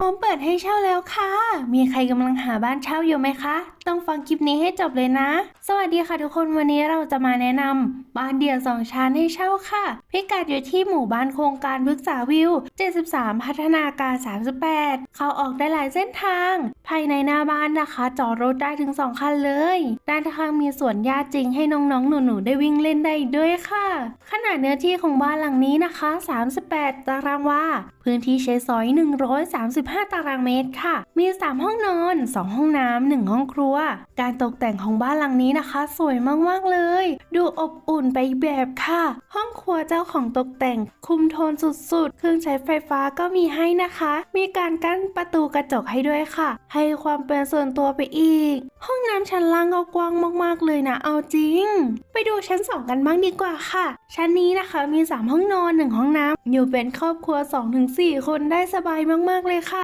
พร้อมเปิดให้เช่าแล้วค่ะ มีใครกำลังหาบ้านเช่าอยู่ไหมคะ ต้องฟังคลิปนี้ให้จบเลยนะ สวัสดีค่ะทุกคนวันนี้เราจะมาแนะนำบ้านเดี่ยวสองชั้นให้เช่าค่ะ พิกัดอยู่ที่หมู่บ้านโครงการพฤกษาวิว 73 พัฒนาการ 38 เข้าออกได้หลายเส้นทางภายในหน้าบ้านนะคะ จอดรถได้ถึง 2 คันเลย ด้านข้างมีสวนหญ้าจริงให้น้องๆ หนูๆ ได้วิ่งเล่นได้อีกด้วยค่ะ ขนาดเนื้อที่ของบ้านหลังนี้นะคะ 38 ตารางวา พื้นที่ใช้สอย 135 ตารางเมตรค่ะ มี 3 ห้องนอน 2 ห้องน้ำ 1 ห้องครัว การตกแต่งของบ้านหลังนี้นะคะ สวยมากๆ เลย ดูอบอุ่นไปแบบค่ะ ห้องครัวเจ้าของตกแต่ง คุมโทนสุดๆ เครื่องใช้ไฟฟ้าก็มีให้นะคะ มีการกั้นประตูกระจกให้ด้วยค่ะให้ความเป็นส่วนตัวไปอีก ห้องน้ำชั้นล่างก็กว้างมากๆเลยนะเอาจริง ไปดูชั้น 2 กันบ้างดีกว่าค่ะ ชั้นนี้นะคะมี 3 ห้องนอน 1 ห้องน้ำอยู่เป็นครอบครัว 2-4 คนได้สบายมากๆเลยค่ะ